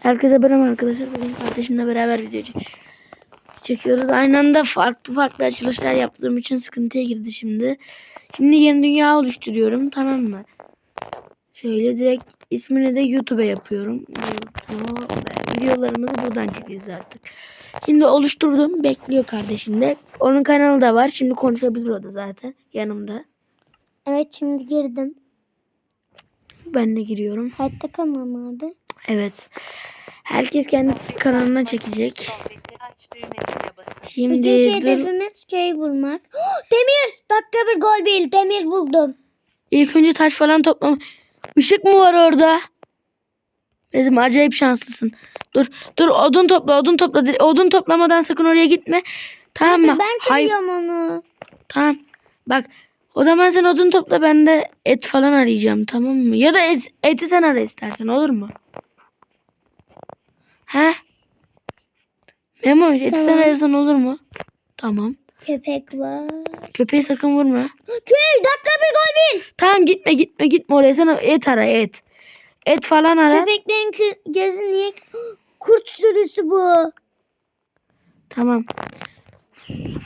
Herkese merhaba arkadaşlar. Bugün kardeşimle beraber video çek- çekiyoruz. Aynı anda farklı farklı açılışlar yaptığım için sıkıntıya girdi şimdi. Şimdi yeni dünya oluşturuyorum. Tamam mı? Şöyle direkt ismini de YouTube'a yapıyorum. YouTube. Videolarımızı buradan çekeceğiz artık. Şimdi oluşturdum. Bekliyor kardeşim de. Onun kanalı da var. Şimdi konuşabilir o da zaten. Yanımda. Evet şimdi girdim. Ben de giriyorum. Hayatta kalmam abi. Evet. Herkes kendi kanalına çekecek. Şimdi Bugünkü hedefimiz köyü bulmak. Demir! Dakika bir gol değil. Demir buldum. İlk önce taş falan toplam. Işık mı var orada? Bizim acayip şanslısın. Dur dur odun topla odun topla. Odun toplamadan sakın oraya gitme. Tamam mı? Ben kırıyorum onu. Tamam. Bak o zaman sen odun topla ben de et falan arayacağım tamam mı? Ya da et, eti sen ara istersen olur mu? He? Memo eti sen Tamam. ararsan olur mu? Tamam. Köpek var. Köpeği sakın vurma. Köy dakika bir gol değil. Tamam gitme gitme gitme oraya sen et ara et. Et falan ara. Köpeklerin gözü niye? Kurt sürüsü bu. Tamam.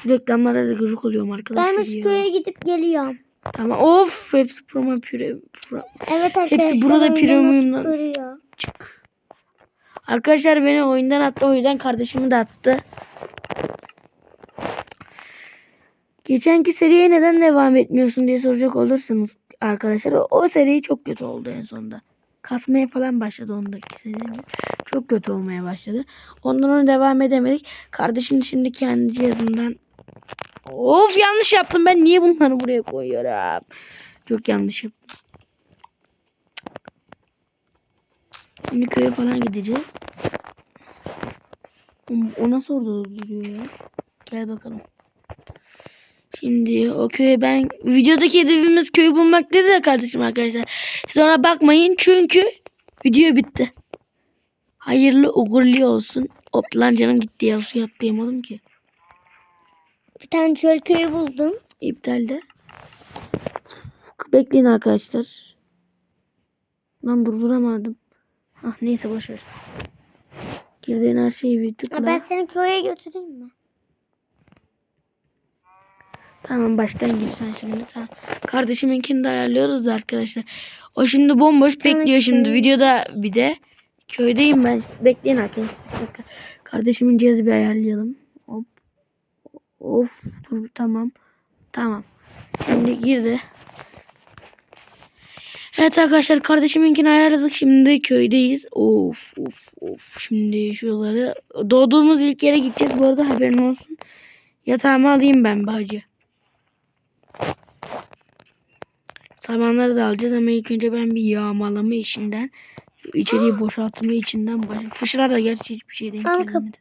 Şu reklamlara da gıcık oluyorum arkadaşlar Ben ya. köye gidip geliyorum. Tamam of hepsi proma püre. pro- Evet arkadaşlar. burada oyundan premium'dan- duruyor. Arkadaşlar beni oyundan attı o yüzden kardeşimi de attı. Geçenki seriye neden devam etmiyorsun diye soracak olursanız arkadaşlar o, o seri çok kötü oldu en sonunda. Kasmaya falan başladı ondaki seri. Çok kötü olmaya başladı. Ondan onu devam edemedik. Kardeşim de şimdi kendi cihazından Of yanlış yaptım ben niye bunları buraya koyuyorum? Çok yanlış yaptım. Şimdi köye falan gideceğiz. O nasıl orada duruyor ya? Gel bakalım. Şimdi o köye ben videodaki hedefimiz köyü bulmak dedi de kardeşim arkadaşlar. Siz ona bakmayın çünkü video bitti. Hayırlı uğurlu olsun. Hop lan canım gitti ya suya atlayamadım ki. Bir tane çöl köyü buldum. İptalde. Bekleyin arkadaşlar. Lan durduramadım. Ah neyse boşver. Girdiğin her şeyi bir tıkla. Ben seni köye götüreyim mi? Tamam baştan gir sen şimdi tamam. Kardeşiminkini de ayarlıyoruz da arkadaşlar. O şimdi bomboş Tamam, bekliyor şimdi tamam. videoda bir de. Köydeyim ben. Bekleyin arkadaşlar. Kardeşimin cihazı bir ayarlayalım. Hop. Of dur tamam. Tamam. Şimdi girdi. Evet arkadaşlar kardeşiminkini ayarladık. Şimdi köydeyiz. Of of of. Şimdi şuraları doğduğumuz ilk yere gideceğiz. Bu arada haberin olsun. Yatağımı alayım ben bacı. Samanları da alacağız ama ilk önce ben bir yağmalama işinden içeriği boşaltma içinden başlayayım. Fışılar da gerçi hiçbir şey denk Al gelmedi.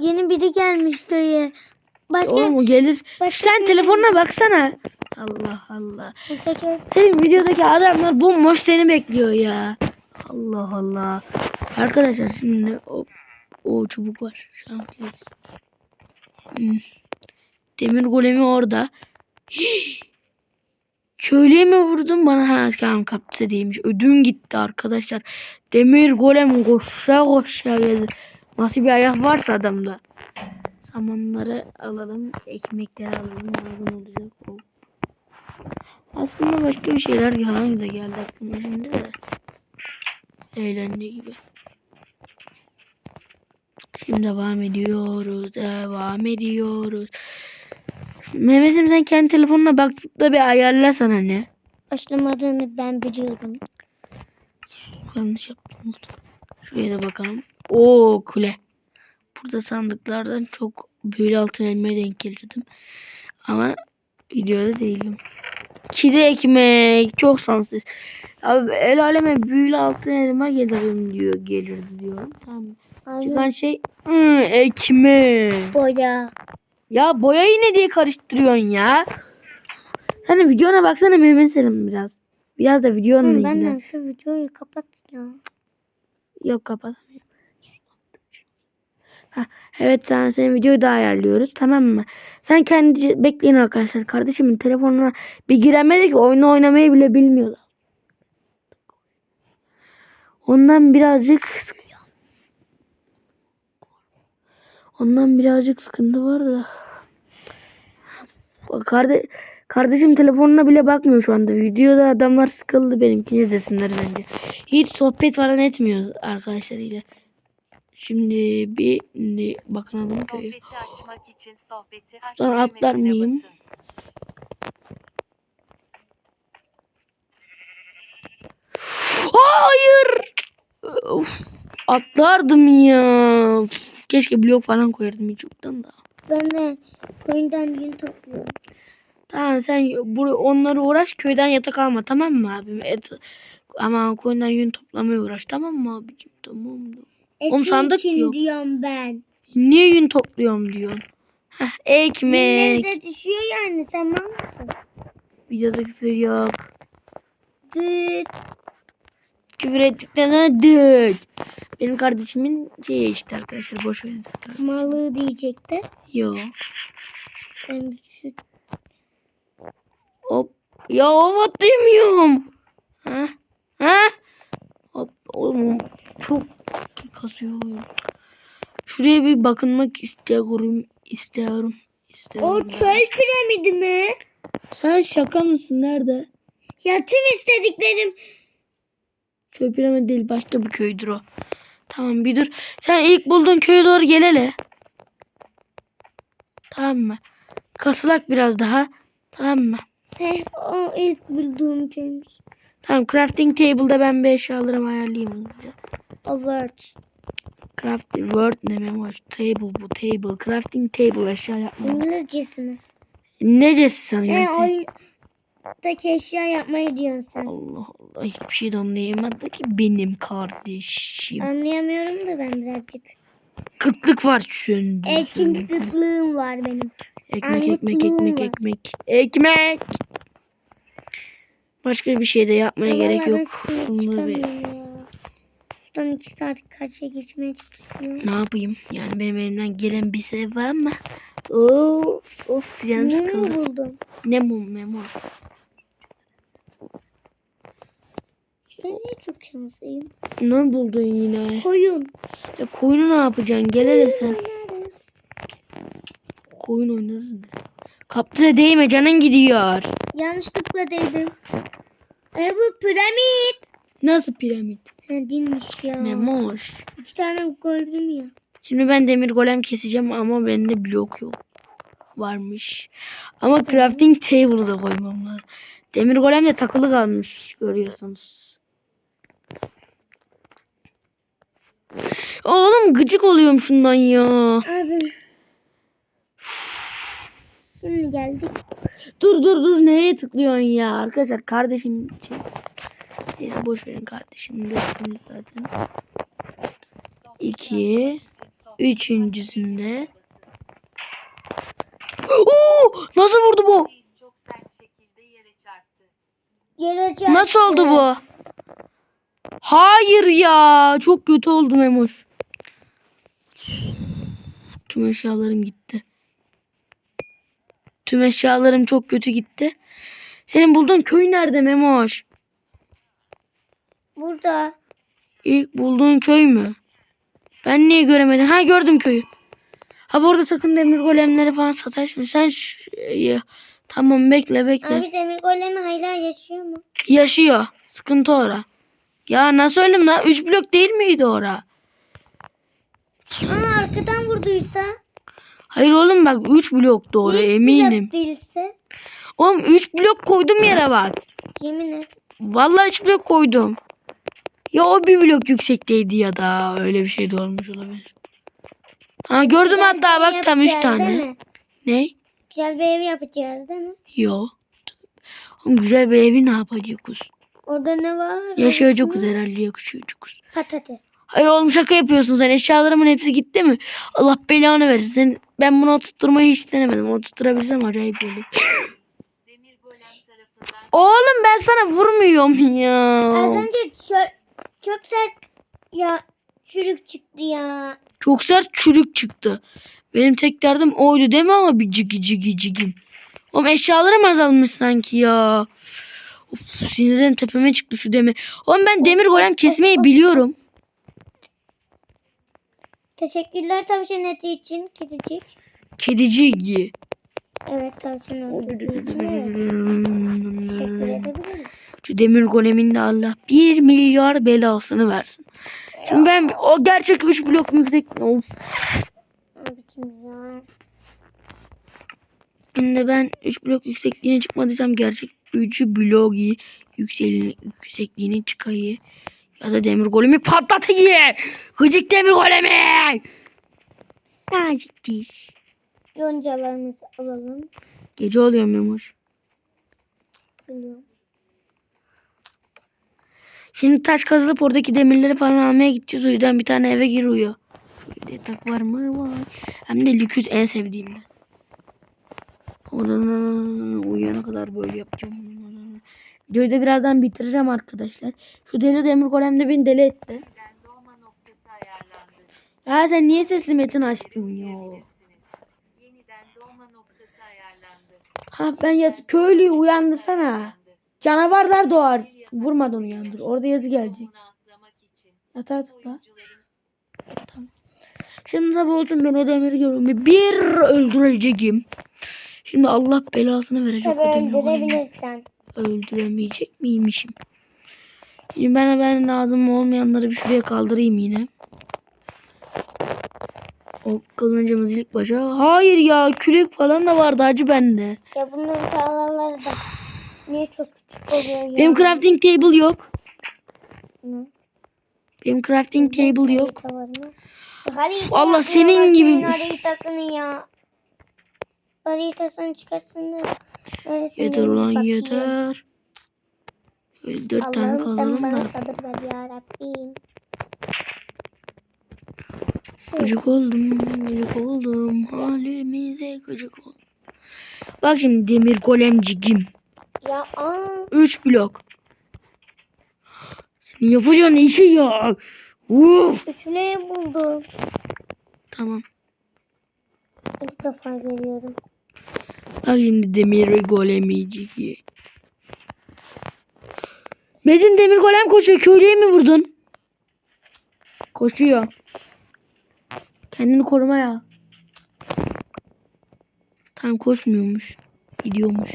Yeni biri gelmiş köye. Başka Oğlum o gelir. başka Sen telefonuna baksana. Allah Allah. Senin videodaki adamlar bomboş seni bekliyor ya. Allah Allah. Arkadaşlar şimdi o, o çubuk var. Şanslıyız. Hmm. Demir golemi orada. Köylüye mi vurdun bana? Ha tamam kaptı değilmiş. Ödüm gitti arkadaşlar. Demir golem koşa koşa geldi. Nasıl bir ayak varsa adamda. Samanları alalım. Ekmekleri alalım. Lazım olacak. Hop. Aslında başka bir şeyler falan da geldi aklıma şimdi de. Eğlence gibi. Şimdi devam ediyoruz. Devam ediyoruz. Mehmet'im sen kendi telefonuna bakıp da bir ayarlasana ne? Başlamadığını ben biliyorum. Yanlış yaptım. Şuraya da bakalım. Oo kule. Burada sandıklardan çok böyle altın elmaya denk gelirdim. Ama videoda değilim. Kide ekmek. Çok şanslıyız. Abi el aleme büyülü altın elma gelirim diyor. Gelirdi diyorum. Tamam. Abi Çıkan şey ıı, ekmek. boya. Ya boyayı ne diye karıştırıyorsun ya? Sen de videona baksana Mehmet Selim biraz. Biraz da videonla Oğlum ilgilen. benden şu videoyu kapat ya. Yok kapatamıyorum. Ha, evet sen senin videoyu da ayarlıyoruz tamam mı? Sen kendi bekleyin arkadaşlar. Kardeşimin telefonuna bir giremedi ki oyunu oynamayı bile bilmiyordu. Ondan birazcık Ondan birazcık sıkıntı var da. Karde kardeşim telefonuna bile bakmıyor şu anda. Videoda adamlar sıkıldı benimkini izlesinler bence. Hiç sohbet falan etmiyoruz arkadaşlarıyla. Şimdi bir şimdi bakalım köyü. Sohbeti açmak için sohbeti aç Sonra atlar mıyım? Hayır. Of, atlardım ya. Keşke blok falan koyardım hiç yoktan da. Ben de koyundan yün topluyorum. Tamam sen bur onları uğraş köyden yatak alma tamam mı abim? Et ama koyundan yün toplamaya uğraş tamam mı abicim? Tamam mı? Etin Oğlum sandık için yok. diyorum ben. Niye yün topluyorum diyorsun? Heh, ekmek. Yünleri de düşüyor yani sen mal mısın? Videoda küfür yok. Dıt. Küfür ettikten sonra dıt. Benim kardeşimin şeyi işte arkadaşlar boş verin siz. Malı diyecekti. Yo. Ben şu Hop. Ya hop atlayamıyorum. Ha? Ha? Hop. Oğlum çok kasıyor oyun. Şuraya bir bakınmak istiyorum. İstiyorum. İstiyorum. O çöl piramidi mi? Sen şaka mısın? Nerede? Ya tüm istediklerim Köy piramidi değil. Başka bir köydür o. Tamam bir dur. Sen ilk bulduğun köye doğru gel hele. Tamam mı? Kasılak biraz daha. Tamam mı? Heh, o ilk bulduğum şeymiş. Tamam crafting table'da ben bir eşyalarımı ayarlayayım hızlıca. Craft word ne memoş table bu table crafting table eşya yapma. İngilizcesi mi? Necesi He sanıyorsun? sen? oyundaki eşya yapmayı diyorsun sen. Allah Allah hiçbir şey de anlayamadı ki benim kardeşim. Anlayamıyorum da ben birazcık. Kıtlık var söndü. Ekin kıtlığım var benim. Ekmek ekmek ekmek var. ekmek. Ekmek. Başka bir şey de yapmaya gerek Vallahi ben yok. Bunları bir- ya. Sudan iki saat karşıya geçmeye çalışıyorum. ne yapayım? Yani benim elimden gelen bir şey var mı? Of of canım Ne sıkıldı. mi buldum? Ne mum memo. Ben niye çok şanslıyım? Ne buldun yine? Koyun. Ya koyunu ne yapacaksın? Gel hele sen. Oynarız. Koyun oynarız. Kaptıza değme canın gidiyor. Yanlışlıkla değdim. E bu piramit. Nasıl piramit? Ha değilmiş ya. Memoş. İki tane gördüm ya. Şimdi ben demir golem keseceğim ama bende blok yok. Varmış. Ama crafting table'ı da koymam lazım. Demir golem de takılı kalmış görüyorsunuz. Oğlum gıcık oluyorum şundan ya. Abi. Şimdi geldik. Dur dur dur neye tıklıyorsun ya arkadaşlar kardeşim için. Neyse boş verin kardeşim de zaten. İki, Üçüncüsünde. Oo, nasıl vurdu bu? Nasıl oldu bu? Hayır ya. Çok kötü oldu Memoş. Tüm eşyalarım gitti. Tüm eşyalarım çok kötü gitti. Senin bulduğun köy nerede Memoş? Burada. İlk bulduğun köy mü? Ben niye göremedim? Ha gördüm köyü. Ha bu arada sakın demir golemleri falan sataşma. Sen şu... ya, Tamam bekle bekle. Abi demir golemi hala yaşıyor mu? Yaşıyor. Sıkıntı ora. Ya nasıl ölüm lan? 3 blok değil miydi ora? Aa arkadan vurduysa. Hayır oğlum bak 3 bloktu ora ilk eminim. blok değilse. Oğlum 3 blok koydum yere bak. Yemin et. Vallahi 3 blok koydum. Ya o bir blok yüksekteydi ya da öyle bir şey de olmuş olabilir. Ha gördüm Güzel hatta bak tam 3 yapacağız, değil tane. mi? Ne? Güzel bir ev yapacağız değil mi? Yo. Oğlum güzel bir evi ne yapacağız? Orada ne var? Yaşayacağız herhalde yakışıyoruz. Patates. Hayır oğlum şaka yapıyorsun sen. Eşyalarımın hepsi gitti mi? Allah belanı versin. Sen, ben bunu oturtturmayı hiç denemedim. Oturtturabilsem acayip olur. Demir golem tarafından Oğlum ben sana vurmuyorum ya. Az önce çö- çok sert ya çürük çıktı ya. Çok sert çürük çıktı. Benim tek derdim oydu değil mi ama bir cigi cigi cigim. Oğlum eşyalarım azalmış sanki ya. Of sinirlerim tepeme çıktı şu demir. Oğlum ben demir golem kesmeyi biliyorum. Teşekkürler tavşan eti için kedicik. Kedicik. Evet tavşan için edebilirim. Şu demir golemin de Allah bir milyar belasını versin. Şimdi ben o gerçek 3 blok yüksek of. Ya. Şimdi ben 3 blok yüksekliğine çıkmadıysam gerçek 3 blok yüksekliğine, yüksekliğine çıkayı. Ya da demir golemi patlatayı. Gıcık demir golemi. Nazik diş. Yoncalarımızı alalım. Gece oluyor Memoş. Biliyorum. Şimdi taş kazılıp oradaki demirleri falan almaya gideceğiz. O yüzden bir tane eve gir uyu. Şu evde yatak var mı? Var. Hem de lüküs en sevdiğimden. Oradan uyuyana kadar böyle yapacağım. Videoyu da birazdan bitireceğim arkadaşlar. Şu deli demir golem de beni deli etti. Ya sen niye sesli metin açtın ya? Ha ben yat köylüyü uyandırsana. Canavarlar doğar. Vurmadan uyandır. Orada yazı gelecek. Yatağa tıkla. oyuncuların Şimdi sabah olsun ben o demiri görüyorum. Bir öldüreceğim. Şimdi Allah belasını verecek Tabii öldürebilirsen. Öldüremeyecek miymişim? Şimdi ben ben lazım olmayanları bir şuraya kaldırayım yine. O kılıncımız ilk başa. Hayır ya kürek falan da vardı acı bende. Ya bunların tarlaları da niye çok küçük oluyor ya? Benim crafting table yok. Ne? Benim crafting table yok. Harita Allah senin gibi- haritasını ya. Haritasını çıkarsınlar. Neresinde Yeter ulan bakayım. yeter. Şöyle dört tane Allah'ım sen bana da. sabır ver ya Rabbim. Gıcık oldum, gıcık oldum. Halimize gıcık oldum. Bak şimdi demir golemcigim. Ya aa. 3 blok. Senin yapacağın işi ya. Uf. Üçüne buldum. Tamam. İlk defa görüyorum. Bak şimdi demir golemcigi. Bizim demir golem koşuyor. Köylüye mi vurdun? Koşuyor. Kendini korumaya al. Tam koşmuyormuş. Gidiyormuş.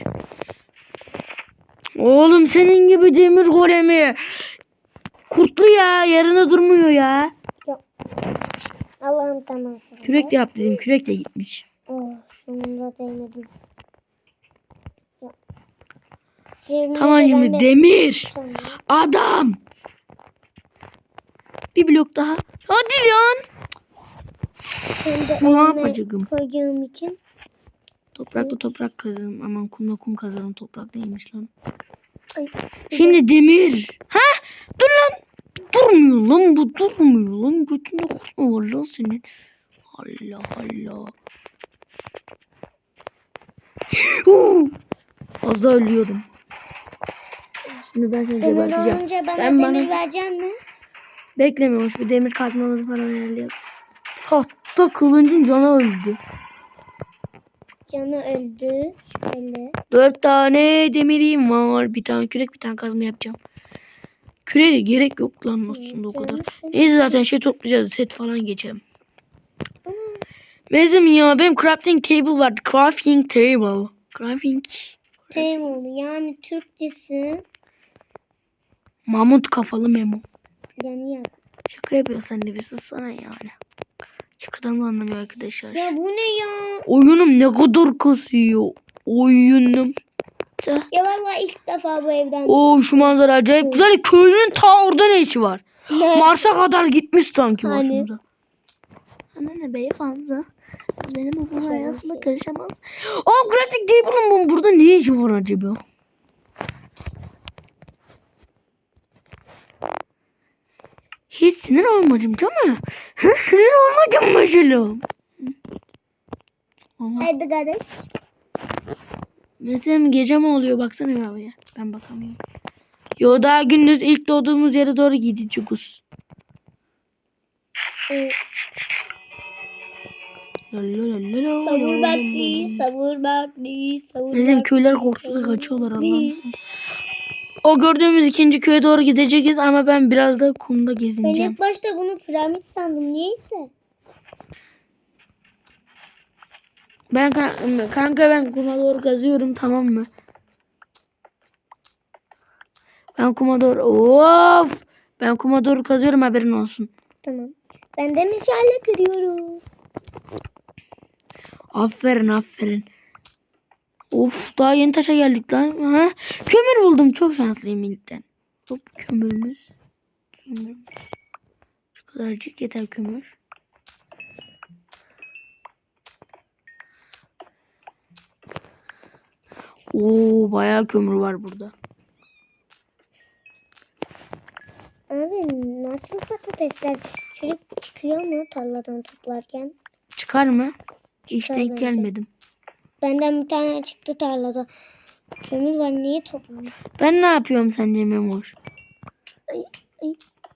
Oğlum senin gibi demir golemi. Kurtlu ya. Yarına durmuyor ya. Allah'ım sen bana sabır Kürek de yap dedim. Kürek de gitmiş. Oh sonunda değmedim. Şimdi Tamam şimdi de- demir. Tamam. Adam. Bir blok daha. Hadi lan. Şimdi Ne yapacağım? koyacağım için Toprakla toprak kazarım. Aman kumla kum kazarım. Toprak neymiş lan. Ay, Şimdi demir. Ha? Dur lan. Durmuyor lan bu durmuyor lan. Götünde kurt mu var lan senin? Allah Allah. Az daha ölüyordum. Şimdi ben seni demir geberteceğim. olunca bana Sen bana demir vereceksin mi? beklemiyormuş. Bir demir kazmamızı falan ayarlayalım. Tahta kılıncın canı öldü. Canı öldü. Şöyle. Dört tane demirim var. Bir tane kürek bir tane kazma yapacağım. Küreğe gerek yok lan aslında o kadar. Neyse zaten şey toplayacağız. Set falan geçelim. Bizim ya benim crafting table var. Crafting table. Crafting. Temur yani Türkçesi Mamut kafalı memo. yani ya. Şaka yapıyorsan de bir sussana yani. Şakadan da anlamıyor arkadaşlar. Ya bu ne ya? Oyunum ne kadar kasıyor. Oyunum. Ya vallahi ilk defa bu evden. Oo şu manzara acayip güzel. Köylünün ta orada ne işi var? Ne? Mars'a kadar gitmiş sanki Hani? başımıza. Ana ne beyefendi. Benim hayatıma şey. karışamaz. Aa grafik table'ın bunun burada ne işi var acaba? Hiç sinir olmadım değil mi? Hiç sinir olmadım mesela. Ama Hadi kardeş. mesela gece mi oluyor baksana havaya. Ben bakamıyorum. Yo daha gündüz ilk doğduğumuz yere doğru gideceğiz. La Savur bakli, savur bakli, savur Bizim köyler savur kaçıyorlar. Allah'ım. O gördüğümüz ikinci köye doğru gideceğiz ama ben biraz da kumda Ben gezineceğim. ilk başta bunu piramit sandım. Niyeyse. Ben kan- kanka ben kuma doğru kazıyorum tamam mı? Ben kuma doğru of ben kuma doğru kazıyorum haberin olsun. Tamam. Ben de meşale kırıyorum. Aferin aferin. Of daha yeni taşa geldik lan. Ha? Kömür buldum çok şanslıyım ilkten. Hop kömürümüz. Kömürümüz. Şu kadarcık yeter kömür. Oo bayağı kömür var burada. Abi nasıl patatesler çürük çıkıyor mu tarladan toplarken? Çıkar mı? Çıkar denk bence. gelmedim. Benden bir tane çıktı tarlada. Kömür var niye toplamıyor? Ben ne yapıyorum sence Memoş? Ay, ay.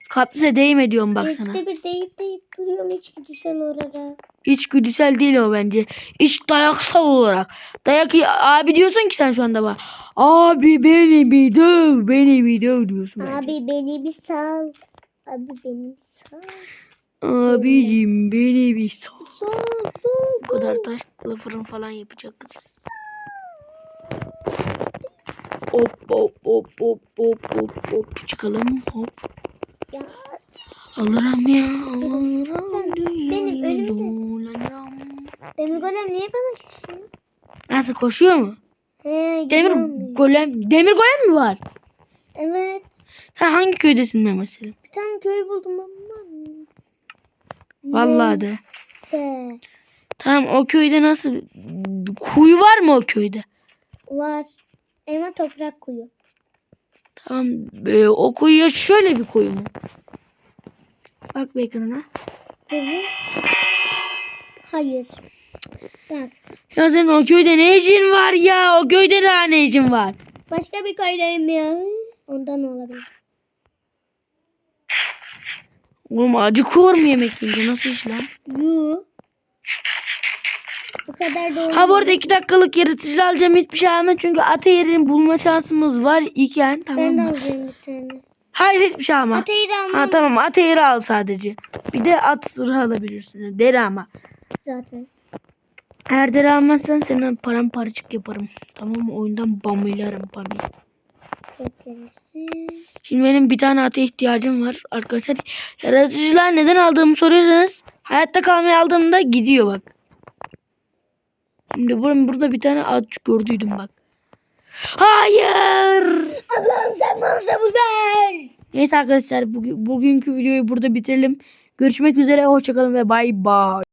Kapsüse değme diyorum bak sana. İkide bir deyip deyip duruyorum içgüdüsel olarak. İçgüdüsel değil o bence. İç dayaksal olarak. Dayak abi diyorsun ki sen şu anda bak. Abi beni bir döv, beni bir döv diyorsun bence. Abi beni bir sal. Abi beni bir sal. Abicim beni bir sal. Bu kadar taşlı fırın falan yapacağız. Hop hop hop hop hop hop hop çıkalım hop. Ya Alırım ya alırım Sen benim önümde- demir golem niye bana küsüyor? Nasıl koşuyor mu? He Demir gidiyorum. golem demir golem mi var? Evet. Sen hangi köydesin Selim? Bir tane köy buldum ama. Vallahi de. Tamam o köyde nasıl kuyu var mı o köyde? Var. Elma toprak kuyu. Tamam e, o kuyuya şöyle bir kuyu mu? Bak bir ekrana. Hayır. Bak. Ya senin o köyde ne işin var ya? O köyde daha ne işin var? Başka bir köydeyim ya. Ondan olabilir. Oğlum acıkıyor mu yemek yiyince? Nasıl iş lan? Bu kadar da Ha bu arada iki dakikalık yaratıcı alacağım hiçbir şey alma. Çünkü ata yerini bulma şansımız var iken tamam Ben de mı? alacağım bir tane. Hayır hiçbir şey alma. Da almam Ha tamam at yeri al sadece. Bir de at zırhı alabilirsin. Deri ama. zaten. Eğer deri almazsan senin paramparçık yaparım. Tamam mı? Oyundan bamılarım bamı. Şimdi benim bir tane ata ihtiyacım var. Arkadaşlar yaratıcılar neden aldığımı soruyorsanız hayatta kalmayı aldığımda gidiyor bak. Şimdi burada, burada bir tane at gördüydüm bak. Hayır. Allah'ım sen bana sabır ver. Neyse arkadaşlar bugün, bugünkü videoyu burada bitirelim. Görüşmek üzere. Hoşçakalın ve bay bay.